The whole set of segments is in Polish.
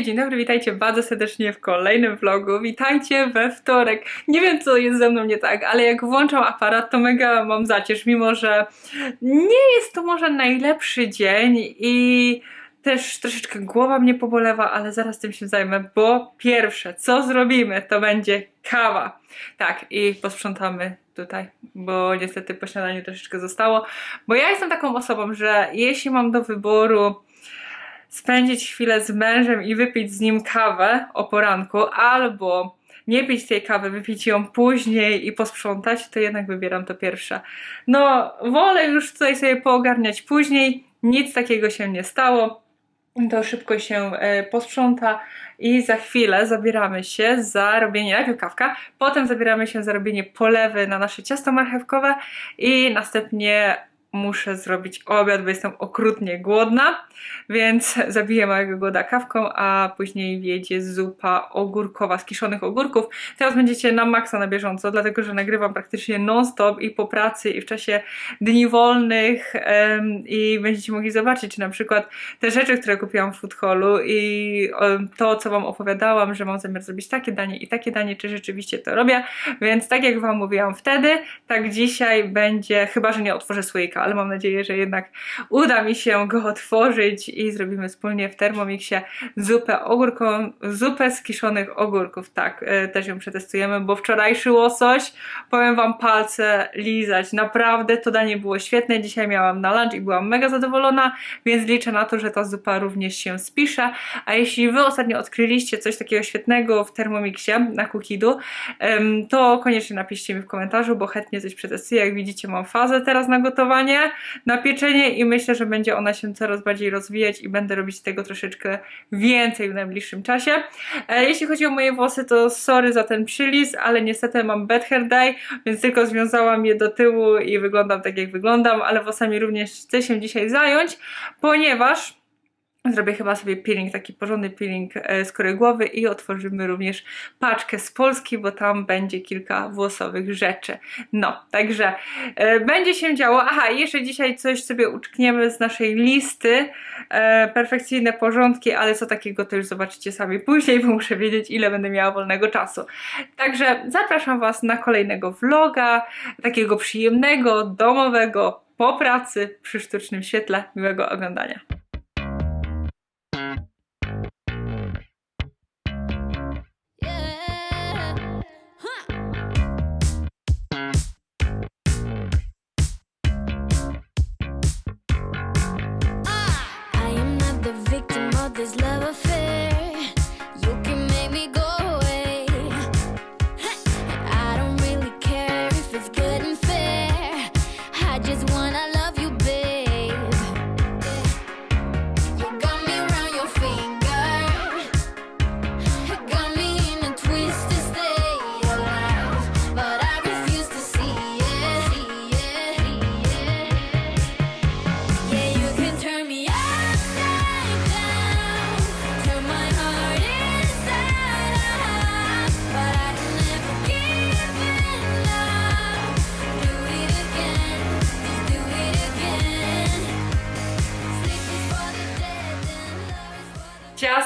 Dzień dobry, witajcie bardzo serdecznie w kolejnym vlogu. Witajcie we wtorek. Nie wiem, co jest ze mną nie tak, ale jak włączam aparat, to mega mam zacierz, mimo że nie jest to może najlepszy dzień i też troszeczkę głowa mnie pobolewa, ale zaraz tym się zajmę, bo pierwsze, co zrobimy, to będzie kawa. Tak, i posprzątamy tutaj, bo niestety po śniadaniu troszeczkę zostało, bo ja jestem taką osobą, że jeśli mam do wyboru spędzić chwilę z mężem i wypić z nim kawę o poranku, albo nie pić tej kawy, wypić ją później i posprzątać, to jednak wybieram to pierwsze. No, wolę już tutaj sobie poogarniać później, nic takiego się nie stało. To szybko się e, posprząta i za chwilę zabieramy się za robienie najpierw kawka, potem zabieramy się za robienie polewy na nasze ciasto marchewkowe i następnie muszę zrobić obiad, bo jestem okrutnie głodna, więc zabiję małego głoda kawką, a później wjedzie zupa ogórkowa z kiszonych ogórków. Teraz będziecie na maksa na bieżąco, dlatego że nagrywam praktycznie non-stop i po pracy i w czasie dni wolnych em, i będziecie mogli zobaczyć, czy na przykład te rzeczy, które kupiłam w food hallu i em, to, co Wam opowiadałam, że mam zamiar zrobić takie danie i takie danie, czy rzeczywiście to robię, więc tak jak Wam mówiłam wtedy, tak dzisiaj będzie, chyba, że nie otworzę słoika, ale mam nadzieję, że jednak uda mi się go otworzyć i zrobimy wspólnie w Thermomixie zupę ogórką, zupę z kiszonych ogórków, tak, e, też ją przetestujemy, bo wczorajszy łosoś, powiem Wam palce lizać, naprawdę to danie było świetne, dzisiaj miałam na lunch i byłam mega zadowolona, więc liczę na to, że ta zupa również się spisze, a jeśli Wy ostatnio odkryliście coś takiego świetnego w Thermomixie na em, to koniecznie napiszcie mi w komentarzu, bo chętnie coś przetestuję, jak widzicie mam fazę teraz na gotowanie, na pieczenie i myślę, że będzie ona się coraz bardziej rozwijać i będę robić tego troszeczkę więcej w najbliższym czasie. E, jeśli chodzi o moje włosy, to sorry za ten przylis, ale niestety mam bad hair day, więc tylko związałam je do tyłu i wyglądam tak jak wyglądam, ale włosami również chcę się dzisiaj zająć, ponieważ Zrobię chyba sobie peeling, taki porządny peeling e, skóry głowy i otworzymy również paczkę z Polski, bo tam będzie kilka włosowych rzeczy. No, także e, będzie się działo. Aha, jeszcze dzisiaj coś sobie uczkniemy z naszej listy. E, perfekcyjne porządki, ale co takiego to już zobaczycie sami później, bo muszę wiedzieć, ile będę miała wolnego czasu. Także zapraszam Was na kolejnego vloga, takiego przyjemnego, domowego, po pracy, przy sztucznym świetle. Miłego oglądania.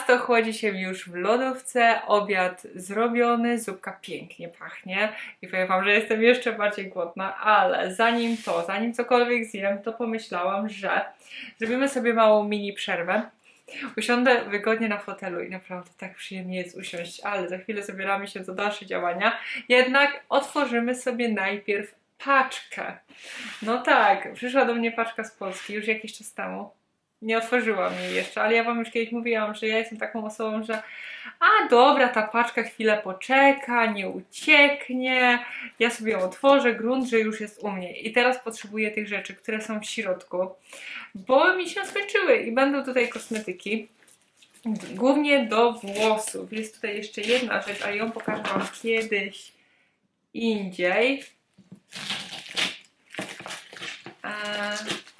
Ciasto chłodzi się już w lodówce, obiad zrobiony, zupka pięknie pachnie i powiem Wam, że jestem jeszcze bardziej głodna, ale zanim to, zanim cokolwiek zjem, to pomyślałam, że zrobimy sobie małą mini przerwę. Usiądę wygodnie na fotelu i naprawdę tak przyjemnie jest usiąść, ale za chwilę zabieramy się za dalsze działania. Jednak otworzymy sobie najpierw paczkę. No tak, przyszła do mnie paczka z Polski już jakiś czas temu. Nie otworzyłam jej jeszcze, ale ja Wam już kiedyś mówiłam, że ja jestem taką osobą, że a dobra, ta paczka chwilę poczeka, nie ucieknie, ja sobie ją otworzę, grunt, że już jest u mnie. I teraz potrzebuję tych rzeczy, które są w środku, bo mi się skończyły i będą tutaj kosmetyki. Głównie do włosów. Jest tutaj jeszcze jedna rzecz, ale ją pokażę Wam kiedyś indziej.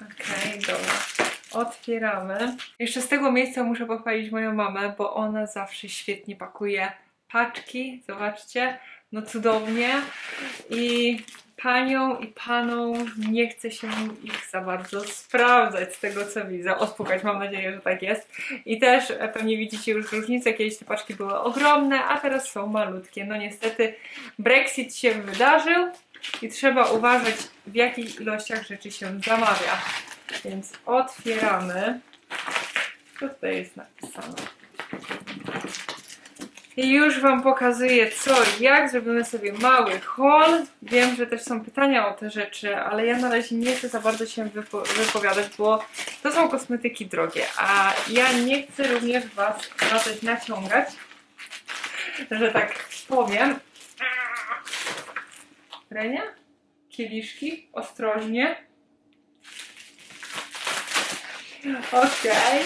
Okej, dobra. Otwieramy. Jeszcze z tego miejsca muszę pochwalić moją mamę, bo ona zawsze świetnie pakuje paczki. Zobaczcie, no cudownie. I panią i panom nie chce się ich za bardzo sprawdzać z tego co widzę. Odpukać, mam nadzieję, że tak jest. I też e, pewnie widzicie już różnicę, kiedyś te paczki były ogromne, a teraz są malutkie. No niestety Brexit się wydarzył i trzeba uważać w jakich ilościach rzeczy się zamawia. Więc otwieramy. Co tutaj jest napisane? I już Wam pokazuję co i jak. Zrobimy sobie mały haul. Wiem, że też są pytania o te rzeczy, ale ja na razie nie chcę za bardzo się wypo wypowiadać, bo to są kosmetyki drogie, a ja nie chcę również Was na coś naciągać, że tak powiem. Renia? Kieliszki? Ostrożnie. Okej.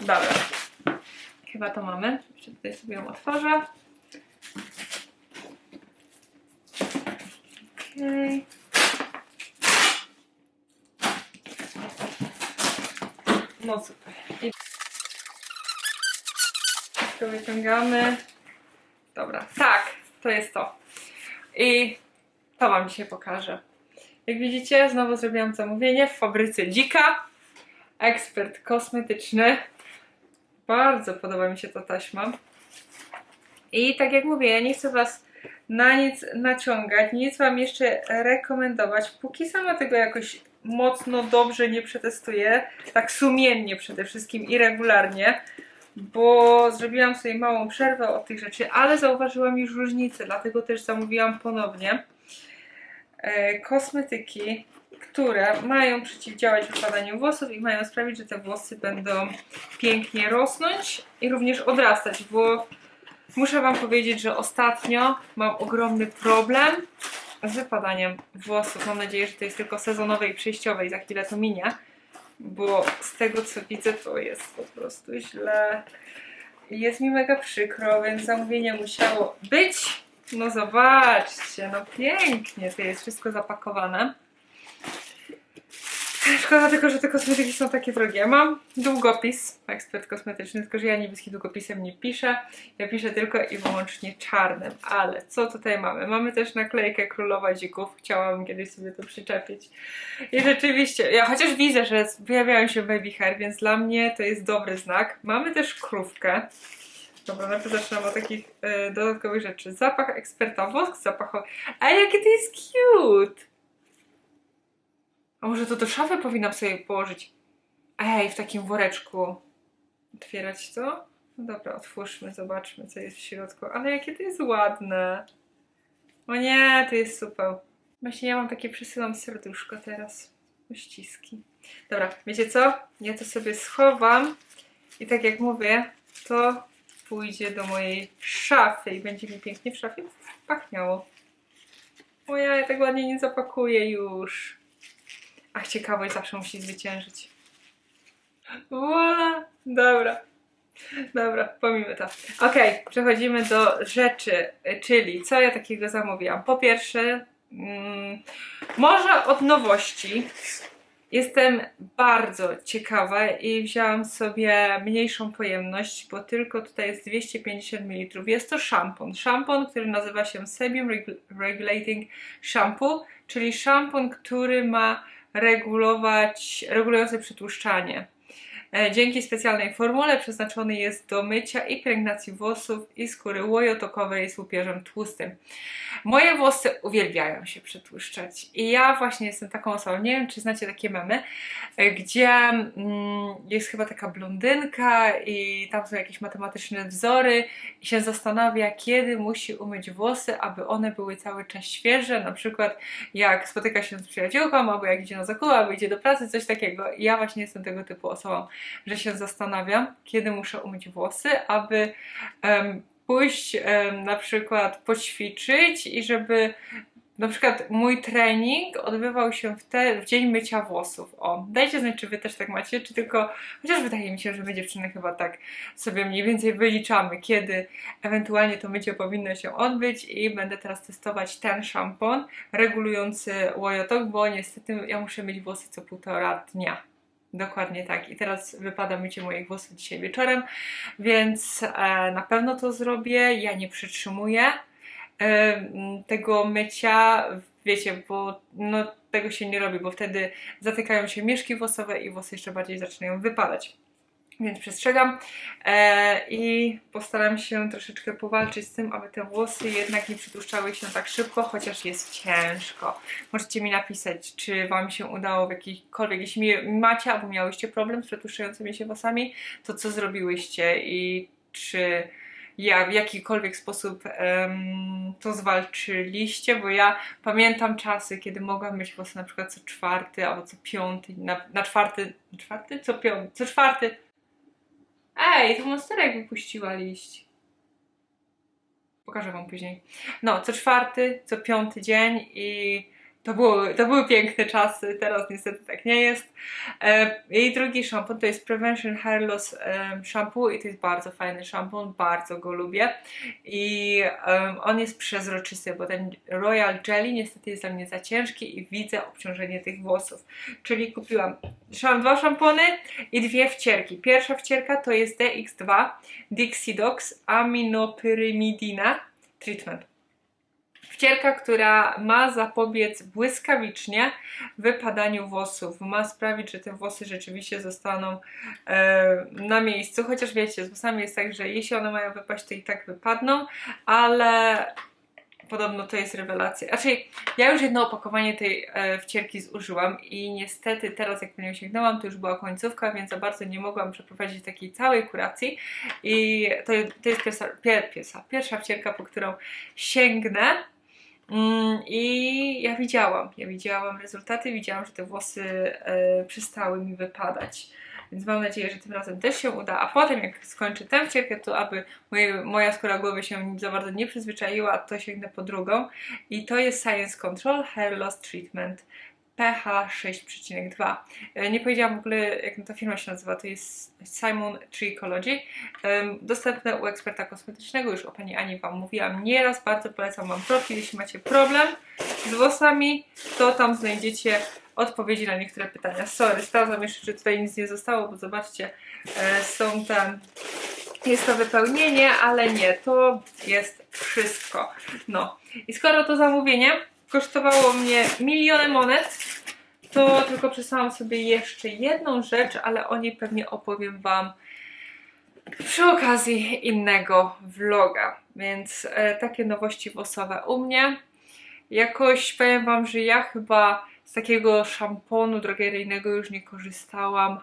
Dobra. Chyba to mamy. Jeszcze tutaj sobie ją otworzę. Okej. No super. I to wyciągamy. Dobra, tak, to jest to. I to Wam dzisiaj pokażę. Jak widzicie, znowu zrobiłam zamówienie w fabryce Dzika. Ekspert kosmetyczny. Bardzo podoba mi się ta taśma. I tak jak mówię, ja nie chcę Was na nic naciągać, nic Wam jeszcze rekomendować, póki sama tego jakoś mocno dobrze nie przetestuję, tak sumiennie przede wszystkim i regularnie, bo zrobiłam sobie małą przerwę od tych rzeczy, ale zauważyłam już różnicę, dlatego też zamówiłam ponownie e, kosmetyki, które mają przeciwdziałać wypadaniu włosów i mają sprawić, że te włosy będą pięknie rosnąć i również odrastać, bo muszę Wam powiedzieć, że ostatnio mam ogromny problem z wypadaniem włosów. Mam nadzieję, że to jest tylko sezonowe i przejściowe i za chwilę to minie, bo z tego co widzę to jest po prostu źle. Jest mi mega przykro, więc zamówienie musiało być. No zobaczcie, no pięknie, to jest wszystko zapakowane. Szkoda tylko, że te kosmetyki są takie drogie. Mam długopis, ekspert kosmetyczny, tylko że ja niebieskim długopisem nie piszę. Ja piszę tylko i wyłącznie czarnym. Ale co tutaj mamy? Mamy też naklejkę Królowa Dzików. Chciałabym kiedyś sobie to przyczepić. I rzeczywiście, ja chociaż widzę, że pojawiają się baby hair, więc dla mnie to jest dobry znak. Mamy też krówkę. Dobra, najpierw zaczynam od takich e, dodatkowych rzeczy. Zapach eksperta, wosk zapachowy. A jakie to jest cute! A może to do szafy powinnam sobie położyć? Ej, w takim woreczku. Otwierać to? No dobra, otwórzmy, zobaczmy, co jest w środku. Ale jakie to jest ładne. O nie, to jest super. Właśnie ja mam takie, przesyłam serduszko teraz. Uściski. Dobra, wiecie co? Ja to sobie schowam i tak jak mówię, to pójdzie do mojej szafy i będzie mi pięknie w szafie pachniało. O ja, ja tak ładnie nie zapakuję już. Ach, ciekawość zawsze musi zwyciężyć. Voila! Dobra. Dobra, pomijmy to. Okej, przechodzimy do rzeczy, czyli co ja takiego zamówiłam. Po pierwsze, mm, może od nowości. Jestem bardzo ciekawa i wzięłam sobie mniejszą pojemność, bo tylko tutaj jest 250 ml. Jest to szampon. Szampon, który nazywa się Regu- Regulating Shampoo, czyli szampon, który ma regulować, regulujące przytłuszczanie. E, Dzięki specjalnej formule przeznaczony jest do mycia i pielęgnacji włosów i skóry łojotokowej z łupieżem tłustym. Moje włosy uwielbiają się przetłuszczać i ja właśnie jestem taką osobą, nie wiem czy znacie takie memy, e, gdzie mm, jest chyba taka blondynka i tam są jakieś matematyczne wzory i się zastanawia kiedy musi umyć włosy, aby one były cały czas świeże, na przykład jak spotyka się z przyjaciółką, albo jak idzie na zakupy, albo idzie do pracy, coś takiego. Ja właśnie jestem tego typu osobą, że się zastanawiam, kiedy muszę umyć włosy, aby em, pójść em, na przykład poćwiczyć i żeby na przykład mój trening odbywał się w, te, w dzień mycia włosów. O, dajcie znać, czy wy też tak macie, czy tylko, chociaż wydaje mi się, że my dziewczyny chyba tak sobie mniej więcej wyliczamy, kiedy ewentualnie to mycie powinno się odbyć i będę teraz testować ten szampon regulujący łojotok, bo niestety ja muszę mieć włosy co półtora dnia. Dokładnie tak. I teraz wypada mycie moich włosów dzisiaj wieczorem, więc e, na pewno to zrobię. Ja nie przytrzymuję e, tego mycia wiecie, bo no, tego się nie robi, bo wtedy zatykają się mieszki włosowe i włosy jeszcze bardziej zaczynają wypadać. Więc przestrzegam e, i postaram się troszeczkę powalczyć z tym, aby te włosy jednak nie przytłuszczały się tak szybko, chociaż jest ciężko. Możecie mi napisać, czy Wam się udało w jakikolwiek, jeśli macie albo miałyście problem z przetłuszczającymi się włosami, to co zrobiłyście i czy ja w jakikolwiek sposób to zwalczyliście, bo ja pamiętam czasy, kiedy mogłam mieć włosy na przykład co czwarty albo co piąty, na, na czwarty, na czwarty? Co piąty, co czwarty. Ej, to monsterek wypuściła liść. Pokażę wam później. No, co czwarty, co piąty dzień i to, było, to były piękne czasy, teraz niestety tak nie jest. E, jej drugi szampon to jest Prevention Hair Loss em, Shampoo i to jest bardzo fajny szampon, bardzo go lubię. I on jest przezroczysty, bo ten Royal Jelly niestety jest dla mnie za ciężki i widzę obciążenie tych włosów. Czyli kupiłam dwa szampony i dwie wcierki. Pierwsza wcierka to jest DX2 Dixidox Aminopyrymidina Treatment. Wcierka, która ma zapobiec błyskawicznie wypadaniu włosów. Ma sprawić, że te włosy rzeczywiście zostaną e, na miejscu. Chociaż wiecie, z włosami jest tak, że jeśli one mają wypaść, to i tak wypadną, ale podobno to jest rewelacja. Znaczy, ja już jedno opakowanie tej e, wcierki zużyłam i niestety teraz, jak po nią sięgnęłam, to już była końcówka, więc za bardzo nie mogłam przeprowadzić takiej całej kuracji. I to, to jest pierwsza, pier, pierwsza, pierwsza wcierka, po którą sięgnę. Mm, I ja widziałam, ja widziałam rezultaty, widziałam, że te włosy e, przestały mi wypadać. Więc mam nadzieję, że tym razem też się uda. A potem, jak skończę tę wcierkę, to aby moje, moja skóra głowy się za bardzo nie przyzwyczaiła, to sięgnę po drugą. I to jest Science Control Hair Loss Treatment pH 6,2. E, Nie powiedziałam w ogóle, jak ta firma się nazywa. To jest Simon Trichology. Em, Dostępne u eksperta kosmetycznego. Już o pani Ani Wam mówiłam nieraz. Bardzo polecam Wam profil. Jeśli macie problem z włosami, to tam znajdziecie odpowiedzi na niektóre pytania. Sorry, sprawdzam jeszcze, czy tutaj nic nie zostało, bo zobaczcie, e, są tam. Jest to wypełnienie, ale nie, to jest wszystko. No i skoro to zamówienie kosztowało mnie miliony monet, to tylko przysłałam sobie jeszcze jedną rzecz, ale o niej pewnie opowiem Wam przy okazji innego vloga. Więc e, takie nowości włosowe u mnie. Jakoś powiem Wam, że ja chyba z takiego szamponu drogeryjnego już nie korzystałam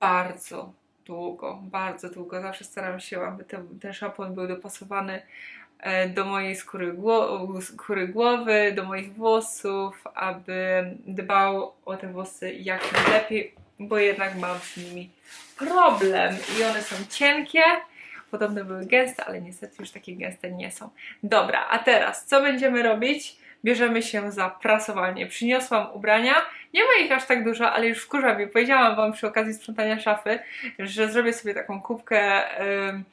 bardzo długo, bardzo długo. Zawsze staram się, aby ten, ten szampon był dopasowany do mojej skóry, gło- skóry głowy, do moich włosów, aby dbał o te włosy jak najlepiej, bo jednak mam z nimi problem i one są cienkie. Podobno były gęste, ale niestety już takie gęste nie są. Dobra, a teraz co będziemy robić? Bierzemy się za prasowanie. Przyniosłam ubrania. Nie ma ich aż tak dużo, ale już wkurza mnie. Powiedziałam Wam przy okazji sprzątania szafy, że zrobię sobie taką kubkę ym,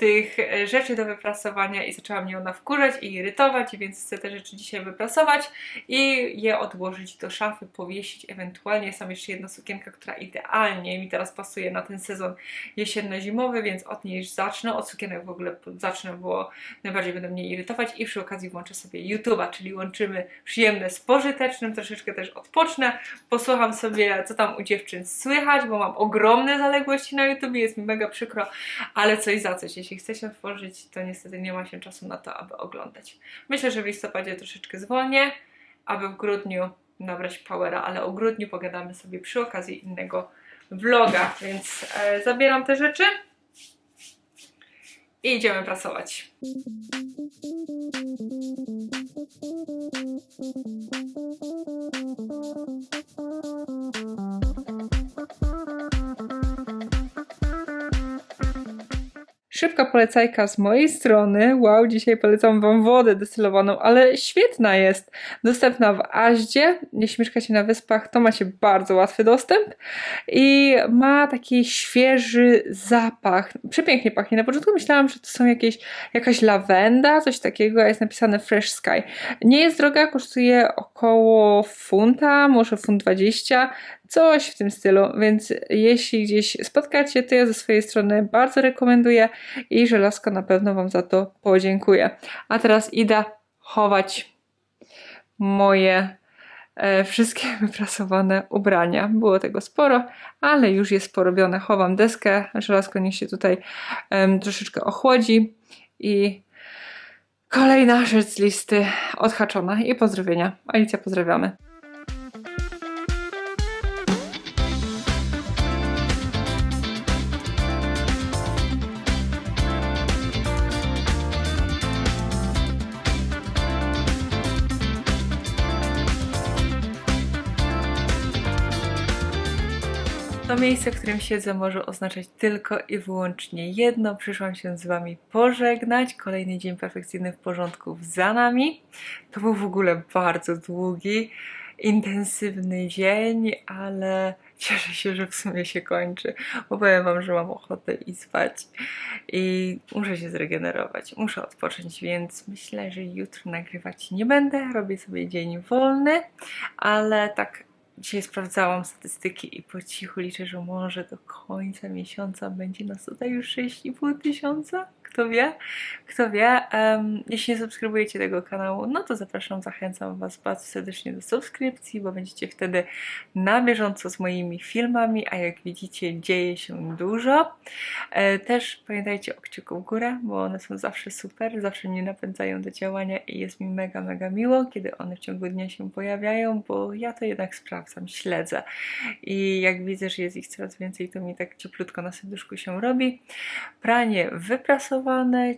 tych e, rzeczy do wyprasowania i zaczęła mnie ona wkurzać i irytować, więc chcę te rzeczy dzisiaj wyprasować i je odłożyć do szafy, powiesić ewentualnie. Jest tam jeszcze jedna sukienka, która idealnie mi teraz pasuje na ten sezon jesienno-zimowy, więc od niej już zacznę. Od sukienek w ogóle zacznę, bo najbardziej będą mnie irytować i przy okazji włączę sobie YouTube'a, czyli łączymy przyjemne z pożytecznym, troszeczkę też odpocznę, posłucham sobie, co tam u dziewczyn słychać, bo mam ogromne zaległości na YouTube, jest mi mega przykro, ale coś za coś. Chce się otworzyć, to niestety nie ma się czasu na to, aby oglądać. Myślę, że w listopadzie troszeczkę zwolnię, aby w grudniu nabrać powera, ale o grudniu pogadamy sobie przy okazji innego vloga, więc e, zabieram te rzeczy i idziemy pracować. Szybka polecajka z mojej strony. Wow, dzisiaj polecam Wam wodę destylowaną, ale świetna jest. Dostępna w Aździe. Jeśli mieszkacie na wyspach, to macie bardzo łatwy dostęp i ma taki świeży zapach. Przepięknie pachnie. Na początku myślałam, że to są jakieś, jakaś lawenda, coś takiego, a jest napisane Fresh Sky. Nie jest droga, kosztuje około funta, może funt 20, coś w tym stylu, więc jeśli gdzieś spotkacie, to ja ze swojej strony bardzo rekomenduję i żelazko na pewno Wam za to podziękuję. A teraz idę chować moje e, wszystkie wyprasowane ubrania. Było tego sporo, ale już jest porobione. Chowam deskę, żelazko niech się tutaj em, troszeczkę ochłodzi i kolejna rzecz z listy odhaczona i pozdrowienia. Alicja, pozdrawiamy. To miejsce, w którym siedzę, może oznaczać tylko i wyłącznie jedno. Przyszłam się z Wami pożegnać. Kolejny dzień perfekcyjnych porządków za nami. To był w ogóle bardzo długi, intensywny dzień, ale cieszę się, że w sumie się kończy. Bo powiem Wam, że mam ochotę i spać i muszę się zregenerować, muszę odpocząć, więc myślę, że jutro nagrywać nie będę. Robię sobie dzień wolny, ale tak Dzisiaj sprawdzałam statystyki i po cichu liczę, że może do końca miesiąca będzie nas tutaj już 6,5 tysiąca. Kto wie? Kto wie? Em, jeśli nie subskrybujecie tego kanału, no to zapraszam, zachęcam Was bardzo serdecznie do subskrypcji, bo będziecie wtedy na bieżąco z moimi filmami, a jak widzicie dzieje się dużo. E, też pamiętajcie o kciuku w górę, bo one są zawsze super, zawsze mnie napędzają do działania i jest mi mega, mega miło, kiedy one w ciągu dnia się pojawiają, bo ja to jednak sprawdzam, śledzę i jak widzę, że jest ich coraz więcej, to mi tak cieplutko na serduszku się robi. Pranie wyprasowane,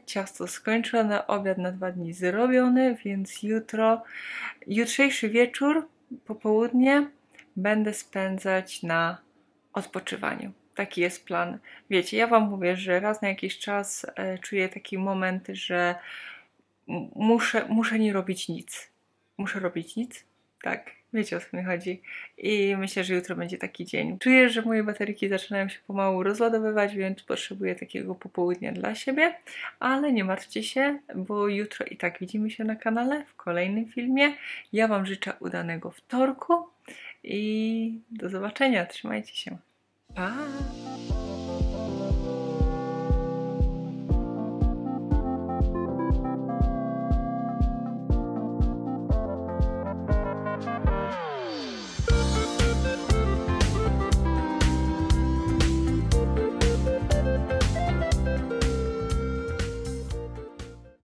ciasto skończone, obiad na dwa dni zrobiony, więc jutro, jutrzejszy wieczór, popołudnie będę spędzać na odpoczywaniu. Taki jest plan. Wiecie, ja Wam mówię, że raz na jakiś czas e, czuję taki moment, że muszę, muszę nie robić nic. Muszę robić nic? Tak, wiecie o co mi chodzi. I myślę, że jutro będzie taki dzień. Czuję, że moje bateryki zaczynają się pomału rozładowywać, więc potrzebuję takiego popołudnia dla siebie. Ale nie martwcie się, bo jutro i tak widzimy się na kanale w kolejnym filmie. Ja Wam życzę udanego wtorku i do zobaczenia. Trzymajcie się. Pa!